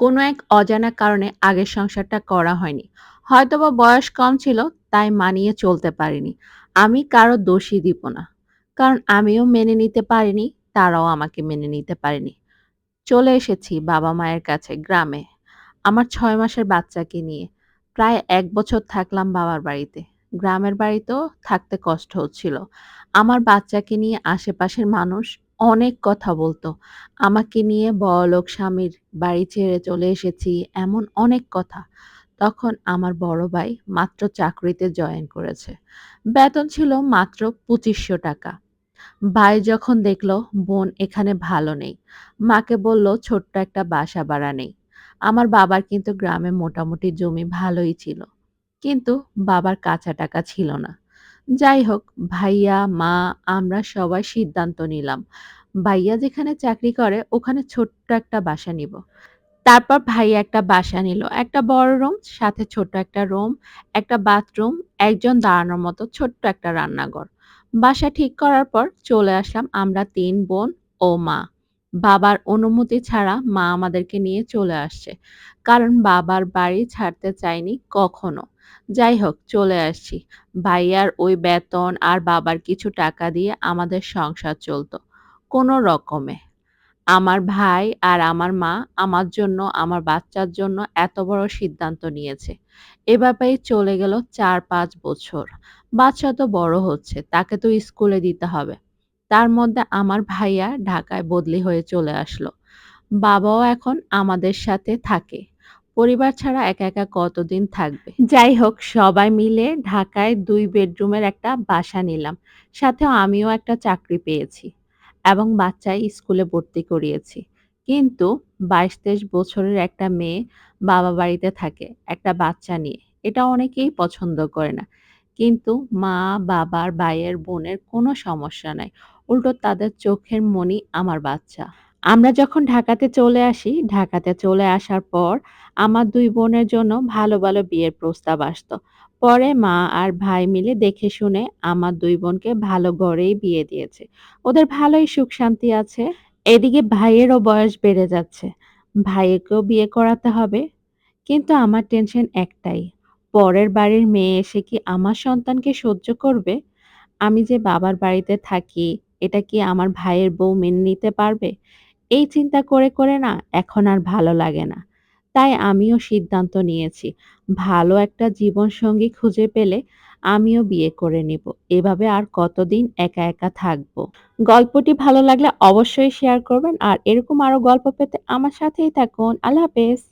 কোনো এক অজানা কারণে আগের সংসারটা করা হয়নি। হয়তোবা বয়স কম ছিল, তাই মানিয়ে চলতে পারিনি। আমি কারও দোষী দিব না। কারণ আমিও মেনে নিতে পারিনি, তারাও আমাকে মেনে নিতে পারেনি। চলে এসেছি বাবা-মায়ের কাছে গ্রামে। আমার ছয় মাসের বাচ্চাকে নিয়ে। প্রায় এক বছর থাকলাম বাবার বাড়িতে। গ্রামের বাড়িতেও থাকতে কষ্ট হচ্ছিল। আমার বাচ্চাকে নিয়ে আশেপাশের মানুষ অনেক কথা বলতো আমাকে নিয়ে বড়লোক স্বামীর বাড়ি ছেড়ে চলে এসেছি, এমন অনেক কথা। তখন আমার বড় ভাই মাত্র চাকরিতে জয়েন করেছে। বেতন ছিল মাত্র ৳২৫০০ ভাই যখন দেখল বোন এখানে ভালো নেই, মাকে বলল ছোট্ট একটা বাসা ভাড়া নেই। আমার বাবার কিন্তু গ্রামে মোটামুটি জমি ভালোই ছিল। কিন্তু বাবার কাঁচা টাকা ছিল না। যাই হোক ভাইয়া, মা আমরা সবাই সিদ্ধান্ত নিলাম। ভাইয়া যেখানে চাকরি করে ওখানে ছোট্ট একটা বাসা নিব। তারপর ভাইয়া একটা বাসা নিল। একটা বড় রুম, সাথে ছোট্ট একটা রুম, একটা বাথরুম, একজন দাঁড়ানোর মতো ছোট্ট একটা রান্নাঘর। বাসা ঠিক করার পর চলে আসলাম আমরা তিন বোন ও মা। বাবার অনুমতি ছাড়া মা আমাদেরকে নিয়ে চলে আসছে। কারণ বাবার বাড়ি ছাড়তে চায়নি কখনো। যাই হোক চলে আসছি। ভাইয়ার ওই বেতন আর বাবার কিছু টাকা দিয়ে আমাদের সংসার চলত। কোনো রকমে। আমার ভাই আর আমার মা আমার জন্য, আমার বাচ্চার জন্য এত বড় সিদ্ধান্ত নিয়েছে। এভাবেই চলে গেল ৪-৫ বছর। বাচ্চা তো বড় হচ্ছে, তাকে তো স্কুলে দিতে হবে। তার মধ্যে আমার ভাইয়া ঢাকায় বদলি হয়ে চলে আসলো। বাবাও এখন আমাদের সাথে থাকে। পরিবার ছাড়া একা, একা কতদিন থাকবে? যাই হোক সবাই মিলে ঢাকায় দুই বেডরুমের একটা বাসা নিলাম। সাথে আমিও একটা চাকরি পেয়েছি এবং বাচ্চা স্কুলে ভর্তি করিয়েছি। কিন্তু ২২-২৩ বছরের একটা মেয়ে বাবা বাড়িতে থাকে একটা বাচ্চা নিয়ে। এটা অনেকেই পছন্দ করে না। কিন্তু মা, বাবার, ভাইয়ের, বোনের কোনো সমস্যা নাই। উল্টো তাদের চোখের মণি আমার বাচ্চা। আমরা যখন ঢাকাতে চলে আসি, ঢাকাতে চলে আসার পর আমার দুই বোনের জন্য ভালো, ভালো বিয়ের প্রস্তাব আসতো। পরে মা আর ভাই মিলে দেখে শুনে আমার দুই বোনকে ভালো ঘরেই বিয়ে দিয়েছে। ওদের ভালোই সুখ-শান্তি আছে। এদিকে ভাইয়েরও বয়স বেড়ে যাচ্ছে। ভাইয়েকেও বিয়ে করাতে হবে। কিন্তু আমার টেনশন একটাই, পরের বাড়ির মেয়ে এসে কি আমার সন্তানকে সহ্য করবে? আমি যে বাবার বাড়িতে থাকি, এটা কি আমার ভাইয়ের বউ মেনে নিতে পারবে? এই চিন্তা করে, করে না এখন আর ভালো লাগে না। তাই আমিও সিদ্ধান্ত নিয়েছি, ভালো একটা জীবনসঙ্গী খুঁজে পেলে আমিও বিয়ে করে নিব। এভাবে আর কতদিন একা, একা থাকব। গল্পটি ভালো লাগলে অবশ্যই শেয়ার করবেন আর এরকম আরও গল্প পেতে আমার সাথেই থাকুন। আল্লাহ হাফেজ।